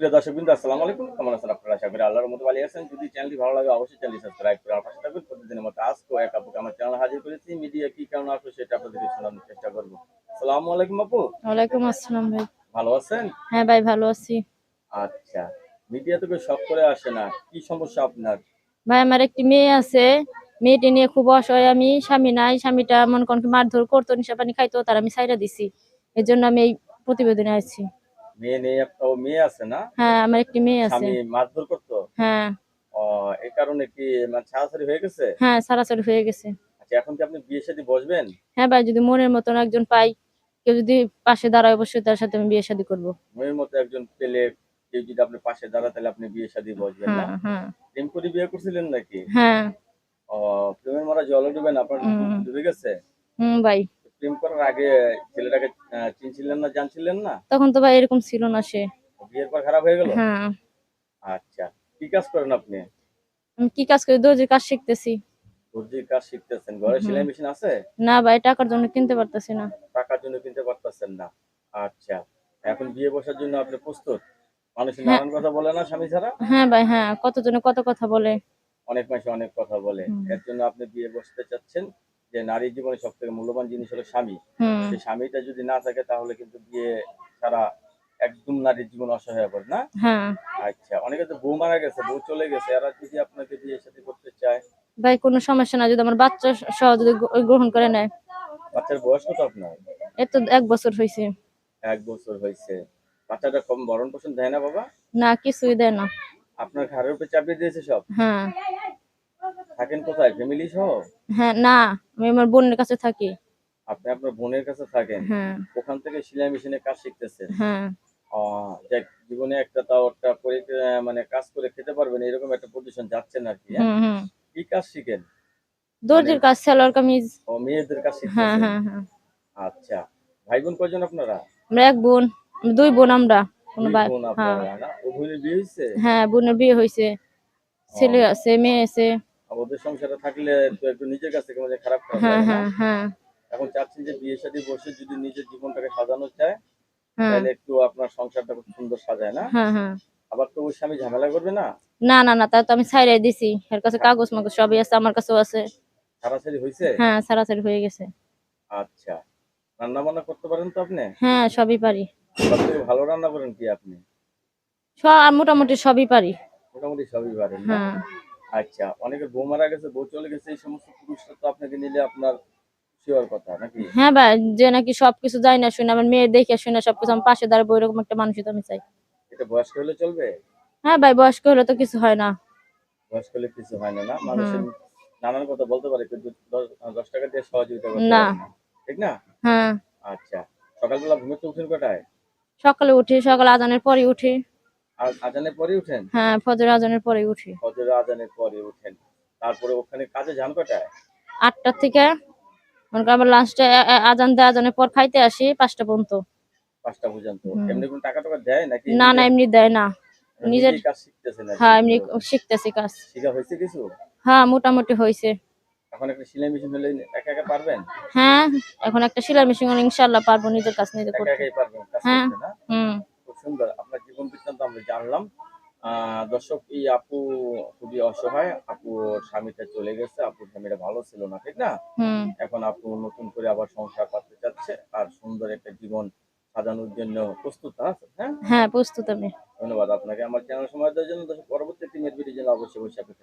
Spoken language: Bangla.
সুপ্রিয় দর্শক বিন্দু আসসালামু আলাইকুম। কেমন আছেন আপনারা? আশা করি আল্লাহর মতো ভালো আছেন। যদি চ্যানেলটি ভালো লাগে অবশ্যই চ্যানেলটি সাবস্ক্রাইব করে আমার পাশে থাকবেন। প্রতিদিনের মতো আজকে এক আপুকে আমার চ্যানেল হাজির করেছি। মিডিয়া কি কারণে আসবে সেটা আপনাদেরকে শোনানোর চেষ্টা করব। আসসালামু আলাইকুম আপু। ওয়ালাইকুম আসসালাম ভাই। ভালো আছেন? হ্যাঁ ভাই ভালো আছি। আচ্ছা মিডিয়া থেকে শখ করে আসে না। কি সমস্যা আপনার? ভাই আমার একটি মেয়ে আছে। মেয়েটি নিয়ে খুব অসহায়। আমি স্বামী নাই। স্বামীটা মন কোন মারধর করতো নিশা পানি খাইতো তার আমি সাইরা দিছি। এর জন্য আমি এই প্রতিবেদনে আছি। মেয়ে নেই ও মেয়ে আছে না? হ্যাঁ আমার একটি মেয়ে আছে। স্বামী মারধর করতো? হ্যাঁ। ও, এই কারণে কি মানে ছাড়াছাড়ি হয়ে গেছে? হ্যাঁ সারাসারি হয়ে গেছে। আচ্ছা এখন কি আপনি বিয়ে সাথে বসবেন? হ্যাঁ ভাই যদি মনের মতন একজন পাই কেউ যদি পাশে দাঁড়ায় অবশ্যই তার সাথে আমি বিয়ে শাদী করব। মেয়ের মতো একজন পেলে কেউ যদি আপনার পাশে দাঁড়ায় তাহলে আপনি বিয়ে সাথে বসবেন না? হ্যাঁ হ্যাঁ। প্রেম করে বিয়ে করছিলেন নাকি? হ্যাঁ। ও প্রেমের মারা জল ডুবেন আপনার ডুবে গেছে? হুম ভাই। প্রেম করার আগে ছেলেটাকে চিনছিলেন না জানছিলেন না? তখন তো ভাই এরকম ছিল না সে। বিয়ের পর খারাপ হয়ে গেল? হ্যাঁ। আচ্ছা কি কাজ করেন আপনি? আমি কি কাজ করি? দর্জির কাজ শিখতেছি। দর্জির কাজ শিখতেছেন? ঘরে সেলাই মেশিন আছে? না ভাই টাকার জন্য কিনতে পারতেছি না। টাকার জন্য কিনতে পারতেছেন না। আচ্ছা এখন বিয়ে বসার জন্য আপনি প্রস্তুত? মানুষের হ্যাঁ। নানান কথা বলে না স্বামী ছাড়া? হ্যাঁ ভাই হ্যাঁ। কতজনে কত কথা বলে। অনেক মাসে অনেক কথা বলে। এর জন্য আপনি বিয়ে বসতে চাচ্ছেন? যে নারীর জীবনে সব থেকে মূল্যবান জিনিস হলো স্বামী। সেই স্বামীটা যদি না থাকে তাহলে কিন্তু বিয়ে ছাড়া একদম নারীর জীবন অসহায় পড়ে না? হ্যাঁ। আচ্ছা অনেকে তো বউ মারা গেছে বউ চলে গেছে এরা যদি আপনাকে বিয়ের সাথে করতে চায়? ভাই কোনো সমস্যা না যদি আমার বাচ্চা সহ যদি গ্রহণ করে নেয়। বাচ্চার বয়স কত আপনার? এর তো এক বছর হয়েছে এক বছর হয়েছে বাচ্চাটা কম ভরণ পোষণ দেয় না বাবা? না কিছুই দেয় না। আপনার ঘরের উপর চাপিয়ে দিয়েছে সব? হ্যাঁ। থাকেন কোথায়? ফ্যামিলি সহ? হ্যাঁ না আমি আমার বোনের কাছে থাকি। আপনি আপনার বোনের কাছে থাকেন? হ্যাঁ। ওখান থেকে সেলাই মেশিনে কাজ শিখতেছেন? হ্যাঁ। যাক, জীবনে একটা তাও একটা করে মানে কাজ করে খেতে পারবেন এরকম একটা পজিশন যাচ্ছেন আর কি হ্যাঁ? কি কাজ শিখেন? দর্জির কাজ সেলোয়ার কামিজ। ও মেয়েদের কাজ হ্যাঁ হ্যাঁ হ্যাঁ। আচ্ছা ভাই বোন কয়জন আপনারা? আমরা এক বোন দুই বোন আমরা কোনো ভাই হ্যাঁ। ও বোনের বিয়ে হয়েছে? হ্যাঁ বোনের বিয়ে হয়েছে। ছেলে আছে মেয়ে আছে। ওদের সংসারে থাকলে তো একটু নিজের কাছ থেকে মানে খারাপ খারাপ হ্যাঁ হ্যাঁ হ্যাঁ এখন চাচ্ছেন যে বিয়ে শাদী বসে যদি নিজের জীবনটাকে সাজানো চায় হ্যাঁ। তাহলে একটু আপনার সংসারটা খুব সুন্দর সাজায় না? হ্যাঁ হ্যাঁ। আবার তো ওই স্বামী ঝামেলা করবে না? না না না তা তো আমি ছাইরাই দিছি। এর কাছে কাগজ মাগজ সবই আছে আমার কাছেও আছে। ছাড়াছাড়ি হয়েছে হ্যাঁ সারাসারি হয়ে গেছে। আচ্ছা। রান্না বান্না করতে পারেন তো আপনি? হ্যাঁ সবই পারি। সব থেকে ভালো রান্না করেন কি আপনি? সব মোটামুটি সবই পারি। মোটামুটি সবই পারেন হ্যাঁ। আচ্ছা অনেকে বউ মারা গেছে বউ চলে গেছে এই সমস্ত পুরুষরা তো আপনাকে নিলে আপনার শিওর কথা নাকি? হ্যাঁ ভাই যে নাকি সবকিছু যাই না শুনে আমার মেয়ে দেখে শুনে সবকিছু আমার পাশে দাঁড়াবো এরকম একটা মানুষই তো আমি চাই। এটা বয়স্ক হলে চলবে? হ্যাঁ ভাই বয়স্ক হলে তো কিছু হয় না। বয়স্ক হলে কিছু হয় না না? মানুষের নানান কথা বলতে পারে কিন্তু দশ- দশ টাকা দিয়ে সহযোগিতা করতে না। ঠিক না? হ্যাঁ। আচ্ছা সকালবেলা ঘুমেতে উঠেন কটায়? সকালে উঠি সকাল আজানের পরে উঠি। আজানের পরে উঠেন? হ্যাঁ ফজর আজানের পরে উঠি। ফজর আজানের পরে উঠেন। তারপরে ওখানে কাজে যান কটায়? থেকে মনে করেন আবার লাস্টে আজান দেয় আজানের পর খাইতে আসি পাঁচটা পর্যন্ত। পাঁচটা পর্যন্ত? এমনি কোন টাকা টাকা দেয় নাকি? না না এমনি দেয় না। নিজের নিজের- কাজ শিখতেছেন হ্যাঁ এমনি শিখতেছি কাজ। শিখা হয়েছে কিছু? হ্যাঁ মোটামুটি হয়েছে। এখন একটা সেলাই মেশিন হলে একা একা পারবেন? হ্যাঁ এখন একটা সেলাই মেশিন ইনশাল্লাহ পারব নিজের কাজ নিজে একা করতে। একাই পারবেন কাজ হ্যাঁ। করতে না? হুম। খুব সুন্দর। জীবন বৃত্তান্ত আমরা জানলাম। দর্শক এই আপু খুবই অসহায়। আপুর স্বামীটা চলে গেছে। আপুর স্বামীটা ভালো ছিল না ঠিক না? এখন আপু নতুন করে আবার সংসার পাতে চাচ্ছে। আর সুন্দর একটা জীবন সাজানোর জন্য প্রস্তুত আছে হ্যাঁ? হ্যাঁ প্রস্তুত আমি। ধন্যবাদ আপনাকে। আমার চ্যানেল সময় দেওয়ার জন্য পরবর্তী টিমের ভিডিও জন্য অবশ্যই অবশ্যই আপনি